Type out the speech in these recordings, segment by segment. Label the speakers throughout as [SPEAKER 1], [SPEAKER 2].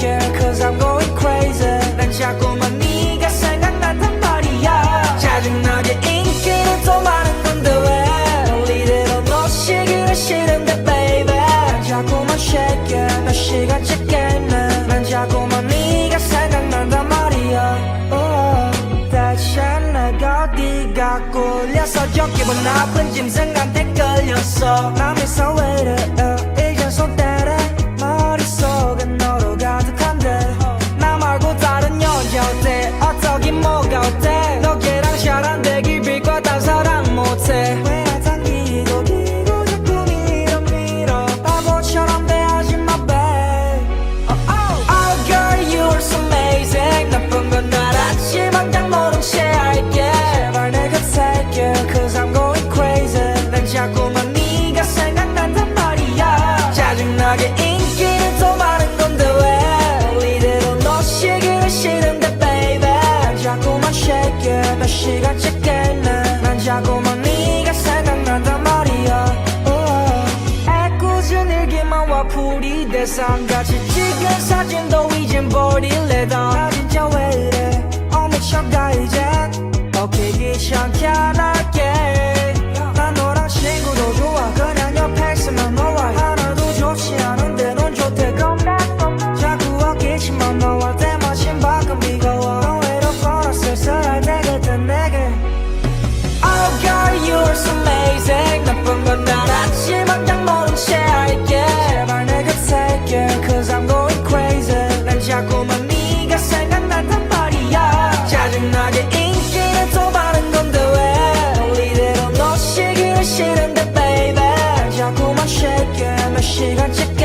[SPEAKER 1] Because I'm going crazy. 난 자꾸만 네가 생각난단 말이야. 짜증나게 인기 는 더 많 은데 왜? 우리 데로 못쉬 기가 싫 은데? Baby, 잡고만 쉐 이건 나 시가 채깬 날, 난 잡고만 니가 생각 난단 말이야. 나쁜 짐승한테 끌렸어. 남의 사회를 uh, 이제 손대 all there. 시간째 게임해 난 자꾸만 네가 생각난단 말이야. oh. 애꿎은 일기만 와 풀이 대상같이 찍은 사진도 이젠 버릴래 다. 진짜 왜 이래? 어 미쳐가 이젠? 오케이 귀찮게
[SPEAKER 2] rushing on check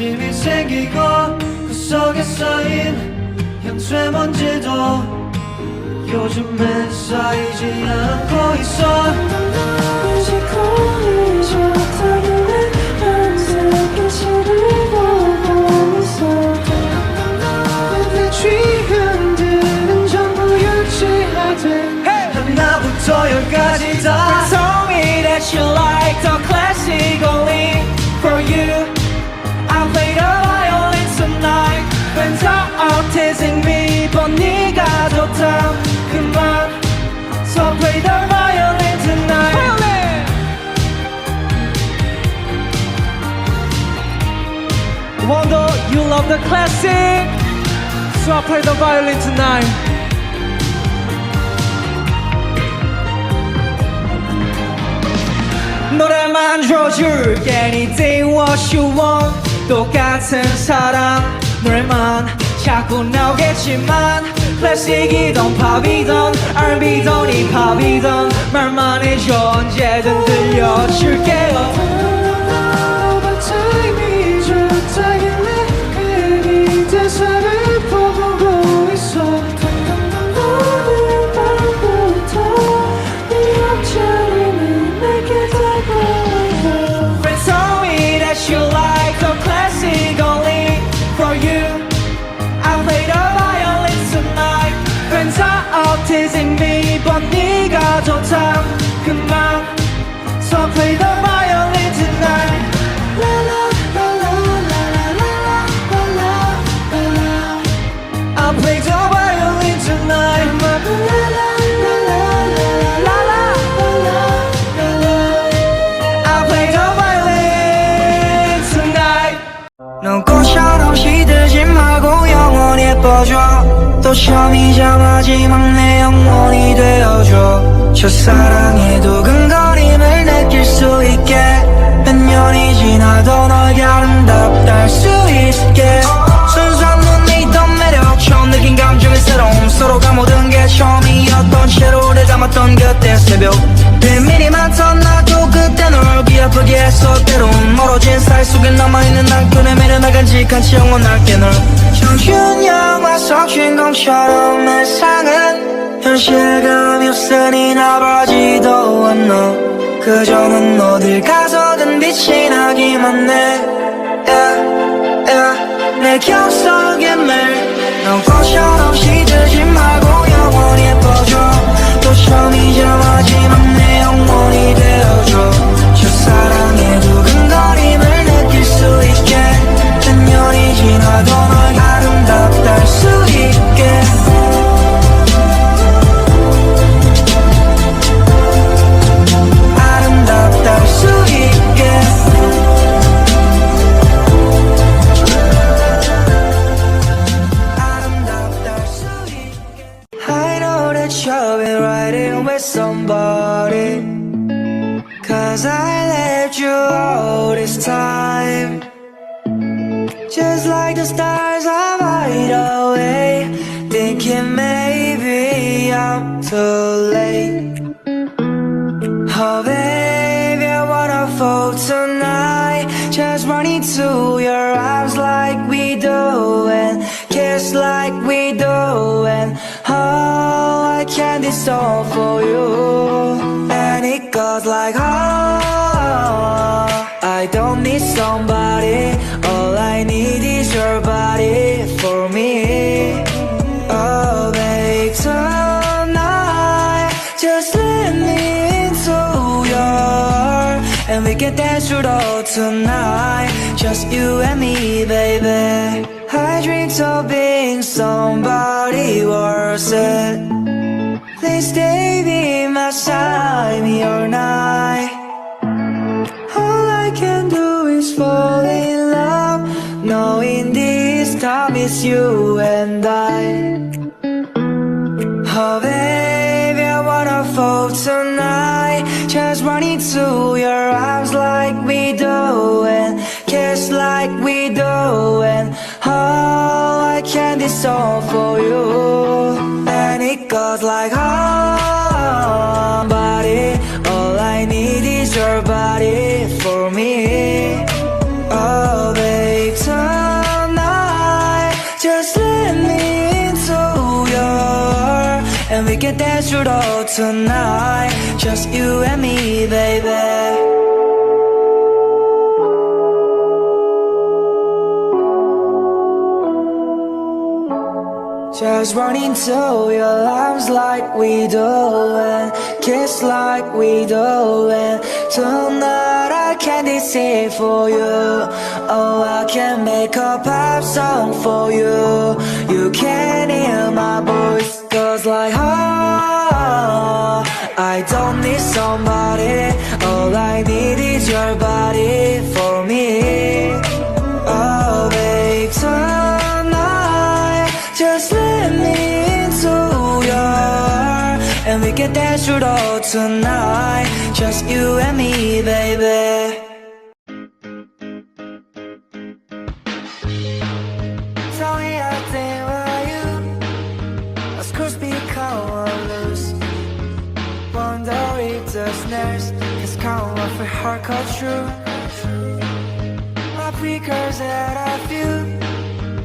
[SPEAKER 2] 관심이 생기고 그 속에 쌓인 향수의 먼지도 요즘엔 쌓이지 않고 있어
[SPEAKER 1] the classic. So I play the violin tonight. 노래 만 들어줄게 Anything what you want 똑같은 사랑 노래만 자꾸 나오겠지만 클래식이던 팝이던 R&B던 힙합이던 말만 해줘 언제든 들려줄게요 那种唱，Come on，so play the violin tonight。啦啦啦啦啦啦啦啦啦啦，I'll play the violin tonight。啦啦啦啦啦啦啦啦啦，I'll。 예뻐져. 또 처음이자 마지 막 내 영원이 되어줘. 첫사랑의 두근거림을 느낄 수 있게. 몇 년이 지나도 널 아름답다 할수 있게. 순수한 눈이 던 매력 처음 느낀 감정의 새로움 서로가 모든 게 처음이었던 채로 오래 담았던 그때 새벽 비밀이 많던 나 간직한 영원할게 널 청춘 영화 속속 주인공처럼 세상은 현실감이 없으니 나바지도 않아 그저는 어딜 가서든 빛이 나기만 해 yeah, yeah. 내 기억 속에 넌 꽃처럼 시들지 말고 been riding with somebody. Cause I let you all this time. Just like the stars I ride away Thinking maybe I'm too late. Oh baby, I wanna fall tonight. Just running to your goes like oh I don't need somebody. All I need is your body for me. Oh babe, tonight Just let me into your And we can dance through whole tonight. Just you and me, baby. I dreamed of being somebody worth it Please stay be my side, or night all I can do is fall in love, knowing this time it's you and I. Oh baby, I wanna fall tonight, just run into your arms like we do and kiss like we do and oh, I can this all for you. And it goes like oh, body, all I need is your body for me. Oh, babe, tonight, just let me into your, and we can dance through whole tonight, just you and me, baby. Just run into your arms like we do and kiss like we do and tonight I can deceive for you. Oh, I can make a pop song for you. You can hear my voice goes like oh, I don't need somebody. All I need is your body can dance through the tonight, just you and me, baby. Tell me how you. Wonder if the has come off heart cut true. My fingers that I feel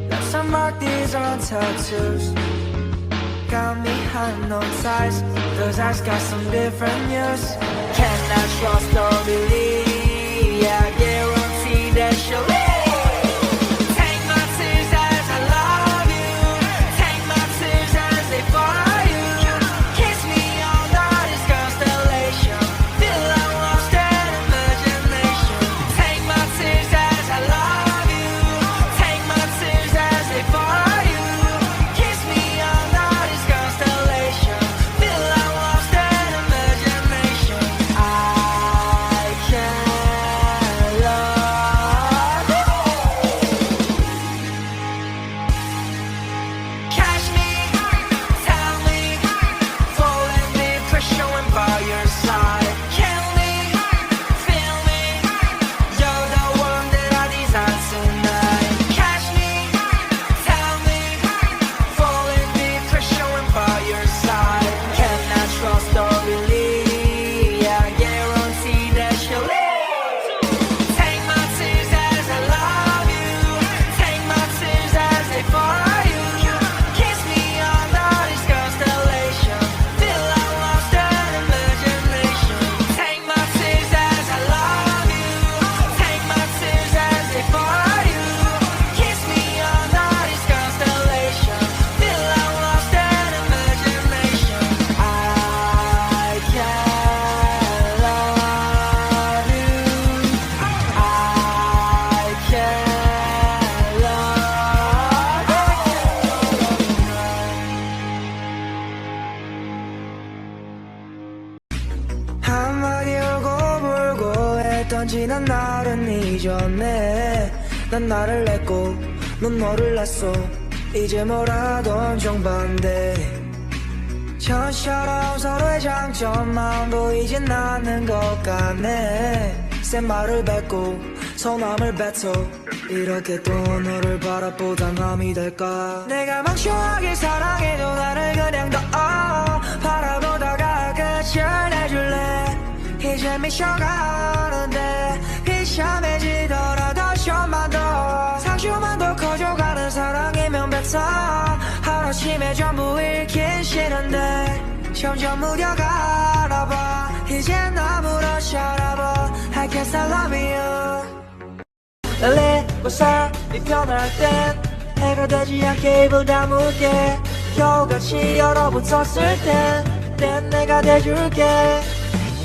[SPEAKER 1] That some mark these on tattoos Got me hypnotized Those eyes got some different news Cannot trust or 날은 잊었네. 난 나를 냈고 넌 너를 냈어. 이제 뭐라던 정반대. 처럼 서로의 장점만 보이진 않는 것 같네. 센 말을 뱉고 서남을 뱉어. 이렇게 또 너를 바라보다 남이 될까? 내가 멍청하게 사랑해도 나를 그냥 더 바라보다가 끝을 내줄래? 이제 미쳐가는데 비참해지더라도 좀만 더 상처만 더 커져가는 사랑이면 뱉어 하루아침에 전부 잃긴 싫은데 점점 무뎌가나 봐 이젠 아무런 쳐다봐. I guess I love you. 달리고 살이 편할 땐 해가 되지 않게 입을 다물게. 겨우같이 얼어붙었을 땐, 땐 내가 돼줄게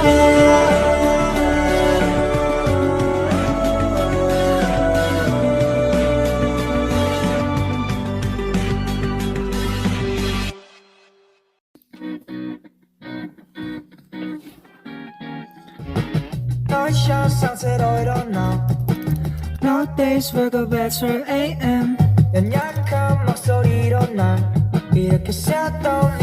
[SPEAKER 1] 스며들게 너샷 상태로 일어나 No days wake up at 12 a.m. 연약한 목소리로 날 이렇게 쐈던